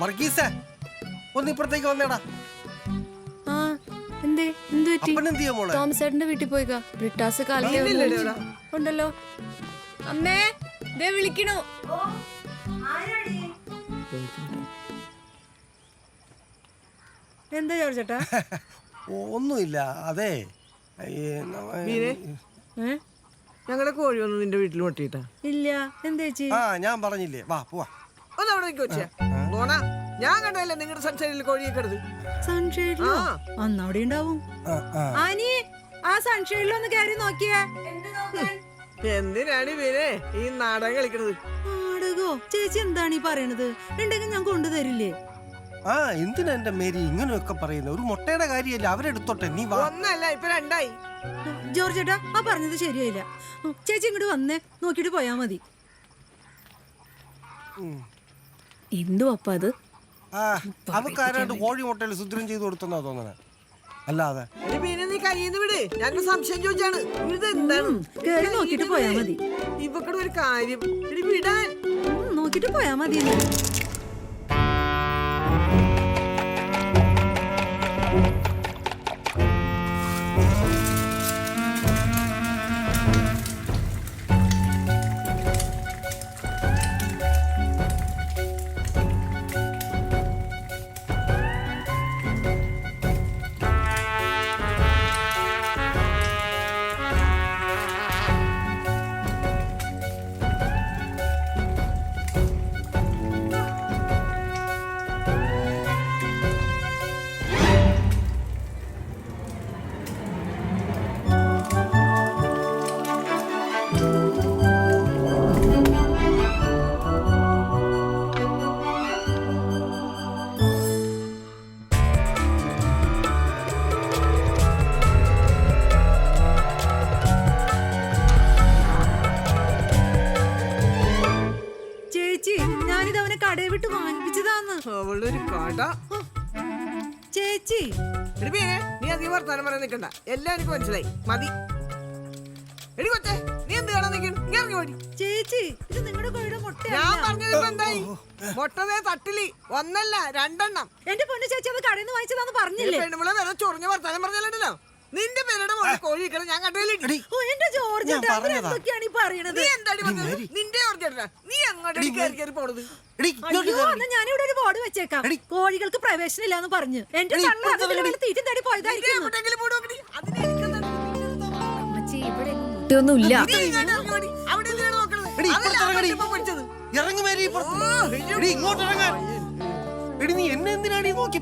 വർഗീസേ ഒന്ന് ഇപ്പുറത്തേക്ക് വന്നേടാ. ആ എന്തേ എന്ത് പറ്റി? അപ്പൻ എന്ത് ചെയ്യാ മോളെ? തോമസ് ചേട്ടന്റെ വീട്ടിൽ പോയിക്കാ. ബ്രിട്ടാസ് ഉണ്ടല്ലോ. അമ്മേ ദേ വിളിക്കണു. എന്താ ഒന്നുമില്ല അതെ? ഞങ്ങളുടെ കോഴി ഒന്ന് നിന്റെ വീട്ടിൽ മുട്ടിയിട്ടാ. ഇല്ല എന്താ ചേച്ചി? ആ ഞാൻ പറഞ്ഞില്ലേ. വാ പോവാ. ഒന്ന് അവിടെ നിൽക്കി വെച്ചാ പോണ. ഞാൻ കണ്ടല്ലേ നിങ്ങളുടെ സൺഷൈഡിൽ കോഴിയെ എടുത്ത് സൺഷെയ്ഡിലോ ആ. അന്ന് അവിടെ ഉണ്ടാവും. ആ. ആനി ആ സൺഷെയ്ഡിലൊന്ന് കയറി നോക്കിയേ. എന്തിനാണ് മീനെ ഈ നാടകം കളിക്കണത്? നാടകോ? ചേച്ചി എന്താണ് ഈ പറയണത്? ഉണ്ടെങ്കിൽ ഞാൻ കൊണ്ടുതരില്ലേ? ആ എന്തിനാ എന്റെ മേരി ഇങ്ങനെയൊക്കെ പറയുന്നത്? ഒരു മുട്ടയുടെ കാര്യമല്ല അവരെടുത്തോട്ടെ നീ വാ. ഒന്നല്ല ഇപ്പൊ രണ്ടായി. ജോർജ് ചേട്ടാ ആ പറഞ്ഞത് ശരിയായില്ല. ചേച്ചി ഇങ്ങോട്ട് വന്നേ. നോക്കിട്ട് പോയാ മതി. എന്തു അപ്പ അത്? ആ അവക്ക് ആരാണ്ട് കോഴി മുട്ടയിൽ സുദ്രം ചെയ്ത് കൊടുത്തെന്നാ തോന്നണേ. അല്ലാതെ. എടി നീ കയ്യിൽ വിട്. ഞാനൊരു സംശയം ചോദിച്ചാണ്. ഇത് എന്താണ്? കേറി നോക്കിട്ട് പോയാ മതി. ഇവക്കടെ ഒരു കാര്യം. വിടാൻ. നോക്കിട്ട് പോയാ മതി നിൽക്കണ്ട എല്ലാവർക്കും എനിക്ക് മനസ്സിലായി. മതി. എടി കൊച്ചേ നീ എന്ത് കാണാൻ നിൽക്കുന്നു ഇങ്ങനെ ഇറങ്ങി ഓടി ചേച്ചി ഇത് നിങ്ങളുടെ കോഴിയുടെ ഞാൻ മുട്ടയാണ് പറഞ്ഞത് ഇപ്പൊ എന്തായി? മുട്ടതേ തട്ടിലി. ഒന്നല്ല രണ്ടെണ്ണം. എന്റെ പൊന്നു ചേച്ചി അത് കടയിൽ നിന്ന് വാങ്ങിച്ചതാന്ന് ഈ പറഞ്ഞില്ലേ പെണ്ണുമ്പളെ വില ചൊറിഞ്ഞ വർത്താനം പറഞ്ഞല്ലോ നിന്റെ പേരുടെ മോളെ കോഴി ഇരിക്കണം ഞാൻ കണ്ടില്ല ഓ എന്റെ ജോർജ് ഞാൻ പറഞ്ഞതാ. എന്തൊക്കെയാണ് ഈ പറയണത്? നീ എന്താടി പറഞ്ഞത് നിന്റെ ഓർജ നീ അങ്ങോട്ടേക്ക് കയറി കയറി പോണത്. എടി ഇങ്ങോട്ട് അയ്യോ ബോർഡ് വെച്ചേക്കാം. കോഴികൾക്ക് പ്രവേശനം ഇല്ലാന്ന് പറഞ്ഞു എന്റെ തീറ്റും തടി പോയതായിരിക്കും ഇവിടെ ഇല്ല ഇങ്ങോട്ട്? എടി, ഇറങ്ങാൻ നീ എന്നെ എന്തിനാണ് ഈ നോക്കി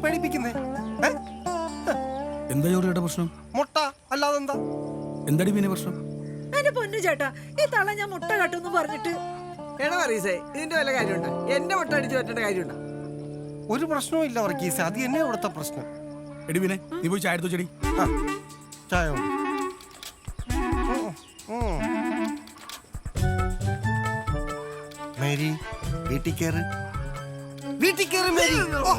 എന്താ ജോറിയുടെ പ്രശ്നം? മുട്ട എന്താടി പിന്നെ പ്രശ്നം? എന്റെ പൊന്നു ചേട്ടാ ഈ ഞാൻ മുട്ട കട്ടെന്ന് പറഞ്ഞിട്ട്. എടാ ഇതിന്റെ വല്ല കാര്യമുണ്ടോ? എന്റെ മുട്ട അടിച്ച് പറ്റേണ്ട കാര്യമുണ്ടോ? ഒരു പ്രശ്നവും ഇല്ല വർഗീസ് അത് എന്നെ ഇവിടുത്തെ പ്രശ്നം. എടി പിന്നെ നീ പോയി ചായ എടുത്തു ചെടി ആ ചായ. ഉം, ഉം. മേരി വീട്ടിൽ കയറ് വീട്ടിൽ കയറി മേരി. ഓ,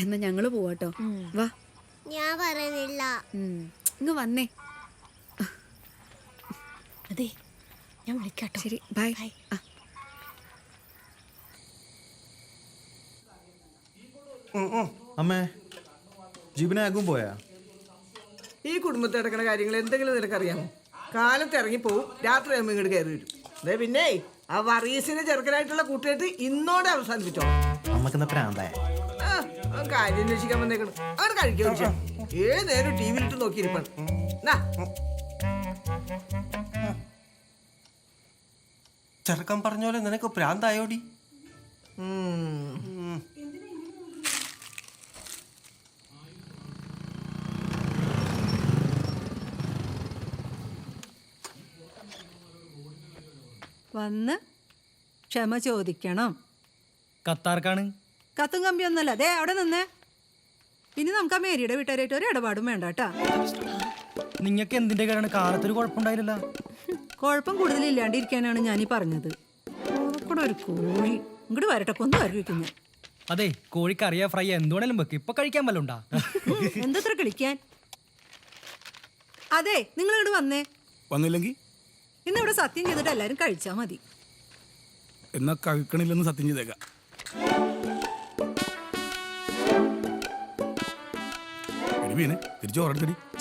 എന്നാ ഞങ്ങൾ പോവാട്ടോ. വാ. ഞാൻ പറയുന്നില്ല. ഉം. ഇങ്ങ് വന്നേ. അതെ ഞാൻ വിളിക്കാട്ടോ. ശരി ബൈ ആ. അമ്മേ ജീവനാകും പോയാ? ഈ കുടുംബത്തിൽ നടക്കുന്ന കാര്യങ്ങൾ എന്തെങ്കിലും നിനക്കറിയാമോ? കാലത്ത് ഇറങ്ങി പോവും രാത്രി ആകുമ്പോൾ ഇങ്ങോട്ട് കയറി വരും. അതെ പിന്നെ ആ വറീസിന്റെ ചെറുക്കനായിട്ടുള്ള കൂട്ടുകെട്ട് ഇന്നോടെ അവസാനിപ്പിച്ചോ. അമ്മക്കെന്താ പ്രാന്തായ ആ, കാര്യം അന്വേഷിക്കാൻ വന്നേക്കണം. അവിടെ കഴിക്കാൻ ഏത് നേരം ടി വിയിലിട്ട് നോക്കിയിരിപ്പാണ്. നാ, ചെറുക്കൻ പറഞ്ഞ പോലെ നിനക്ക് പ്രാന്തായോടി? വന്ന് ക്ഷമ ചോദിക്കണം. കത്താർക്കാണ്? കത്തും കമ്പി ഒന്നല്ല അതെ അവിടെ നിന്നേ. ഇനി നമുക്ക് ആ മേരിയുടെ വീട്ടുകാരായിട്ട് ഒരു ഇടപാടും വേണ്ട കേട്ടാ. നിങ്ങൾക്ക് എന്തിന്റെ കാര്യമാണ് കാലത്തൊരു കുഴപ്പമുണ്ടായില്ല കുഴപ്പം കൂടുതലില്ലാണ്ടിരിക്കാനാണ് ഞാനീ പറഞ്ഞത്. കൂടെ ഒരു കോഴി. ഇങ്ങോട്ട് വരട്ടെ കൊന്നു വരവിക്കുന്നു അതെ കോഴിക്ക് അറിയാ ഫ്രൈ. എന്തുവേണേലും വെക്ക്. ഇപ്പൊ കഴിക്കാൻ വല്ല എന്തത്ര കളിക്കാൻ? അതെ നിങ്ങൾ ഇങ്ങോട്ട് വന്നേ. വന്നില്ലെങ്കിൽ ഇന്ന് ഇവിടെ സത്യം ചെയ്തിട്ട് എല്ലാരും കഴിച്ചാ മതി. എന്നാ കഴിക്കണില്ലെന്ന് സത്യം ചെയ്തേക്കാം.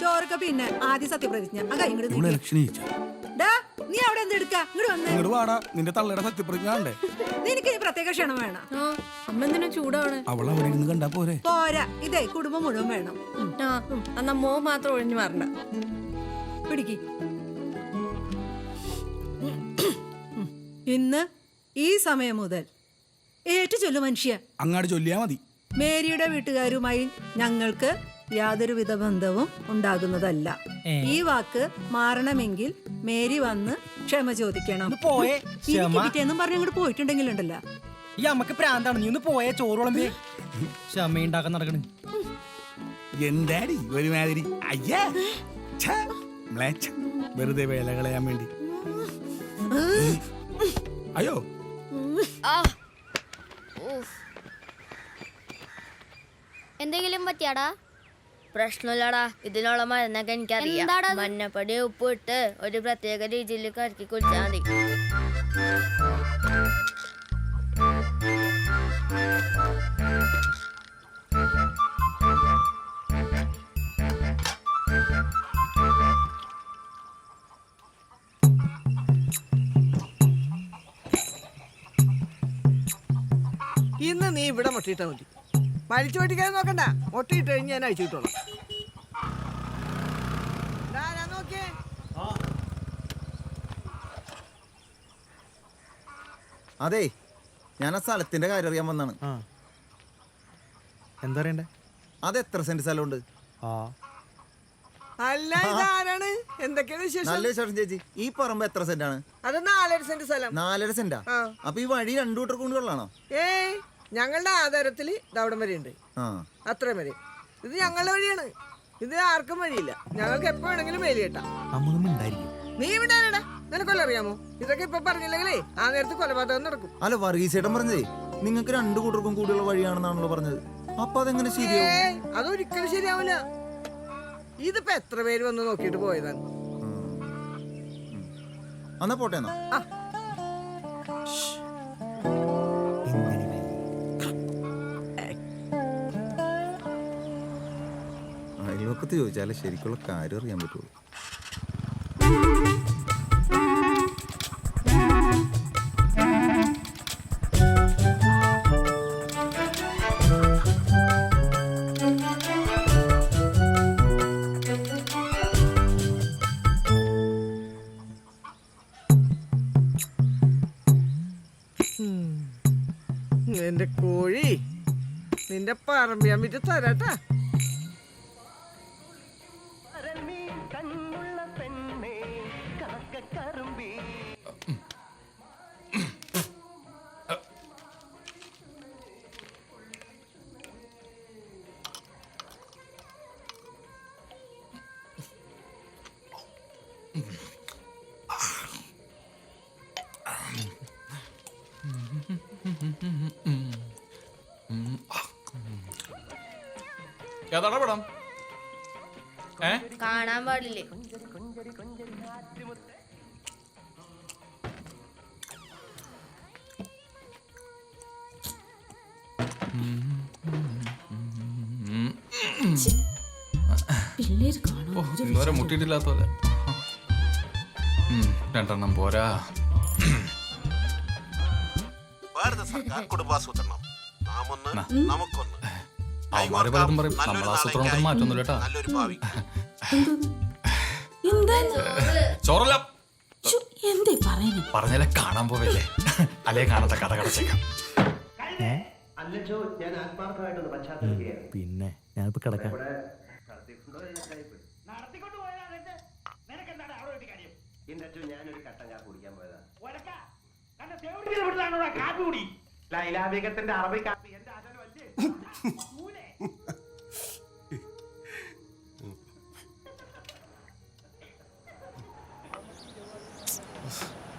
ചോറൊക്കെ പിന്നെ ആദ്യ സത്യപ്രതിജ്ഞ. നീ അവിടെ എന്ത് എടുക്ക? ഇങ്ങോട്ട് വന്നേ. ഇങ്ങോട്ട് വാടാ നിന്റെ തള്ളയുടെ സത്യപ്രതിജ്ഞ നിനക്ക് ഈ പ്രത്യേക ക്ഷണം വേണം. അമ്മ എന്തിനാ ചൂടാണ്. അവൾ അവിടെ ഇരുന്ന് കണ്ടാ പോരെ? പോരാ ഇതേ കുടുംബം മുഴുവൻ വേണം. ആ മോ മാത്രം ഒഴിഞ്ഞു മാറണ്ട പിടിക്ക്. ഇന്ന് ഈ സമയം മുതൽ ഏറ്റു ചൊല്ലു മനുഷ്യ. അങ്ങാട് ചൊല്ലിയാ മതി. മേരിയുടെ വീട്ടുകാരുമായി ഞങ്ങൾക്ക് യാതൊരുവിധ ബന്ധവും ഉണ്ടാകുന്നതല്ല. ഈ വാക്ക് മാറണമെങ്കിൽ മേരി വന്ന് ക്ഷമ ചോദിക്കണം. പോയേ. പിറ്റേന്നും പറഞ്ഞ് അങ്ങോട്ട് പോയിട്ടുണ്ടെങ്കിലുണ്ടല്ലോ. ഈ അമ്മയ്ക്ക് പ്രാന്താണ്. നീ ഒന്ന് പോയേ ചോറ് വിളമ്പേ ക്ഷമ ഉണ്ടാക്കാൻ നടക്കണ്. എന്താടി ഒരുമാതിരി? അയ്യേ. വെറുതെ വേല കളയാൻ വേണ്ടി അയ്യോ. എന്തെങ്കിലും പറ്റിയാടാ? പ്രശ്നമില്ലടാ. ഇതിനുള്ള മരുന്നൊക്കെ എനിക്കറിയാം. മഞ്ഞപ്പൊടി ഉപ്പ് ഇട്ട് ഒരു പ്രത്യേക രീതിയിൽ കറക്കി കുടിച്ചാൽ മതി. ഇവിടെ മുട്ടിയിട്ടാൽ മതി. മരിച്ചു പൊട്ടിക്കാൻ നോക്കണ്ട. മുട്ടിയിട്ട് കഴിഞ്ഞ് ഞാൻ അയച്ചു കിട്ടോളാം നോക്കിയേ. അതെ ഞാൻ ആ സ്ഥലത്തിന്റെ കാര്യം അറിയാൻ വന്നാണ്. ആ. എന്താ അറിയണ്ടേ? അത് എത്ര സെന്റ് സ്ഥലമുണ്ട്? ആ. അല്ല ഇതാരാണ്? എന്തൊക്കെയാണ് വിശേഷം? നല്ല വിശേഷം ചേച്ചി. ഈ പറമ്പ് എത്ര സെന്റ് ആണ് അത് നാലര സെന്റ് സ്ഥലം. നാലര സെന്റാ. അപ്പൊ ഈ വഴി രണ്ടു കൂട്ടർ കൊണ്ടുള്ളാണോ ഏയ് ഞങ്ങളുടെ ആധാരത്തിൽ ദവിടം വരെ ഉണ്ട് ആ. അത്രയും വരെ. ഇത് ഞങ്ങളുടെ വഴിയാണ്. ഇത് ആർക്കും വഴിയില്ല. ഞങ്ങൾക്ക് എപ്പോ വേണമെങ്കിലും വേലി കേട്ടാ. ഉണ്ടായിരിക്കും. നീ ഇവിടെ ആരാടാ? നിനക്കൊല്ലം അറിയാമോ? ഇതൊക്കെ ഇപ്പൊ പറഞ്ഞില്ലെങ്കിലേ ആ നേരത്ത് കൊലപാതകം നടക്കും. അല്ല വർഗീസേട്ടൻ പറഞ്ഞേ നിങ്ങൾക്ക് രണ്ടു കൂട്ടർക്കും കൂടിയുള്ള വഴിയാണെന്നാണല്ലോ പറഞ്ഞത്. അപ്പൊ അതെങ്ങനെ ശരിയാവും? അതൊരിക്കലും ശരിയാവില്ല. ഇതിപ്പോ എത്ര പേര് വന്ന് നോക്കിയിട്ട് പോയതാണ്? എന്നാ പോട്ടെ എന്നാ. ആ. ചോദിച്ചാലേ ശരിക്കുള്ള കാര്യം അറിയാൻ പറ്റുള്ളൂ. എന്റെ കോഴി. നിന്റെ പറമ്പിയാൻ വിറ്റ് തരാട്ടാ. ഏതാടാ പടം? ഏ? കാണാൻ പാടില്ലേ? ഓ ഇന്നുവരെ മുട്ടിയിട്ടില്ലാത്ത പോലെ. ഉം, രണ്ടെണ്ണം പോരാ. ഭാരത സർക്കാർ കുടുംബാസൂത്രണം നാം ഒന്ന് നമുക്കൊന്ന്. അവന്മാര് പലതും പറയും. നമ്മൾ ആസൂത്രണത്തിന് മാറ്റൊന്നുമില്ല കേട്ടാ നല്ലൊരു ഭാവി. ചോറല്ല. പറഞ്ഞാലേ കാണാൻ പോവില്ലേ? അല്ലേ കാണാത്ത കഥ കടച്ചേക്കാം. പിന്നെ ഞാനിപ്പോ കിടക്കാം.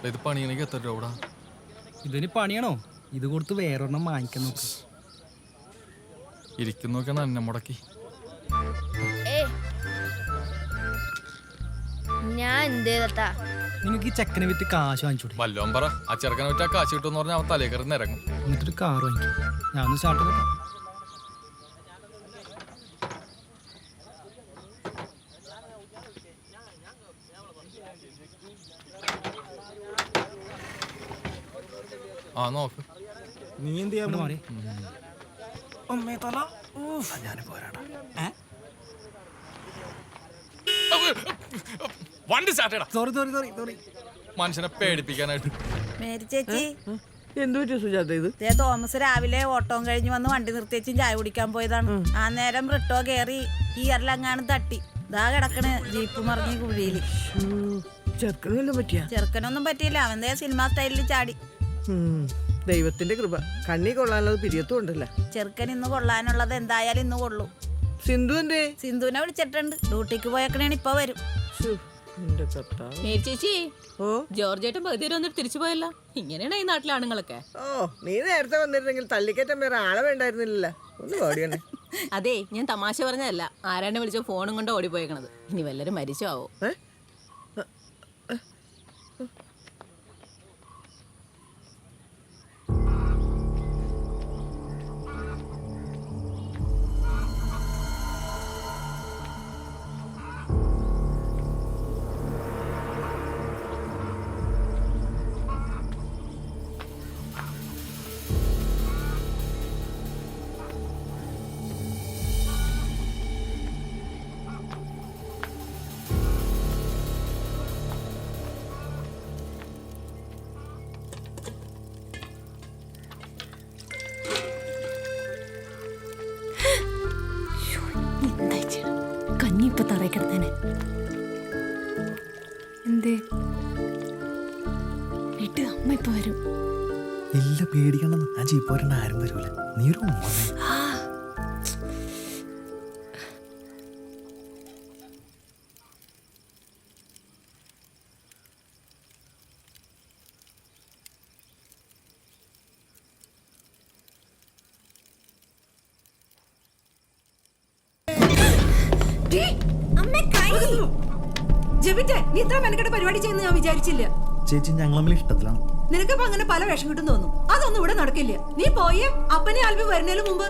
ഇത് പണിയണെങ്കിൽ എത്ര രൂപ ഇതിന് പണിയാണോ? ഇത് കൊടുത്ത് വേറൊരെണ്ണം വാങ്ങിക്കാൻ നോക്ക്. ഇരിക്കുന്നൊക്കെയാണ് എന്നെ മുടക്കി. ഏ ഞാൻ നിങ്ങൾക്ക് ഈ ചെക്കനെ വിറ്റ് കാശ് വാങ്ങിച്ചു വല്ലോം പറ ആ ചെറുക്കനെ വിറ്റാ കാശ് കിട്ടുമെന്ന് പറഞ്ഞാൽ അവൻ തലേ കയറി ഇറങ്ങും എന്നിട്ടൊരു കാർ വാങ്ങിക്കും. ഞാൻ ഒന്ന് സ്റ്റാർട്ട് ആ നോക്ക്. നീ എന്ത് ചെയ്യാൻ മാറി. അമ്മേ തല. വണ്ടി start sorry sorry sorry sorry മനുഷ്യനെ പേടിപ്പിക്കാനായിട്ട്. മേരി ചേച്ചി. എന്തു പറ്റിയ സുജാത ഇത്? ദേ തോമസ് രാവിലെ ഓട്ടോം കഴിഞ്ഞ് വന്ന് വണ്ടി നിർത്തിയേച്ചും ചായ കുടിക്കാൻ പോയതാണ്. ആ നേരം റിട്ടോ കയറി ഗിയറിലെങ്ങാനും തട്ടി. ഇതാ കിടക്കണ് ജീപ്പ് മറിഞ്ഞ് കുഴിയിൽ. ചെറുക്കനൊന്നും പറ്റിയ? ചെറുക്കനൊന്നും പറ്റിയില്ല. അവൻ ദേ സിനിമ സ്റ്റൈലിൽ ചാടി. ദൈവത്തിന്റെ കൃപ. കണ്ണി കൊള്ളാനുള്ളത് പിരിയത്തും ഉണ്ടല്ലേ? ചെറുക്കൻ ഇന്ന് കൊള്ളാനുള്ളത് എന്തായാലും ഇന്ന് കൊള്ളൂ. സിന്ധു എന്തേ? സിന്ധുവിനെ വിളിച്ചിട്ടുണ്ട്. ഡ്യൂട്ടിക്ക് പോയേക്കണേണ് ഇപ്പൊ വരും. ചേച്ചി ഓ? ജോർജേട്ടൻ പകുതി വരെ വന്നിട്ട് തിരിച്ചു പോയല്ല. ഇങ്ങനെയാണ് ഈ നാട്ടിലെ ആണുങ്ങളൊക്കെ. ഓ നീ നേരത്തെ വന്നിരുന്നെങ്കിൽ തല്ലിക്കറ്റം വേറെ ആളെ വേണ്ടായിരുന്നില്ല ഒന്ന് ഓടിയണേ അതെ ഞാൻ തമാശ പറഞ്ഞതല്ല. ആരാണ്ട് വിളിച്ചോ ഫോണും കൊണ്ട് ഓടിപ്പോയേക്കണത്. ഇനി വല്ലരും മരിച്ചോ ആവോ? വീട്ടിൽ അമ്മ ഇപ്പൊ വരും. ഇല്ല പേടിക്കണം ഞാൻ ജീപ്പോരണ്ട ആരും വരൂല. നീ ഒരു ജെബിറ്റെ നീ ഇത്ര മെനക്കെട്ട് പരിപാടി ചെയ്യുന്ന ഞാൻ വിചാരിച്ചില്ല. ചേച്ചി ഞങ്ങൾ തമ്മിൽ ഇഷ്ടത്തിലാണ്. നിനക്കിപ്പോ അങ്ങനെ പല വേഷം കിട്ടും തോന്നും. അതൊന്നും ഇവിടെ നടക്കില്ല. നീ പോയേ അപ്പനെ ആൽബി വരുന്നതിന് മുമ്പ്.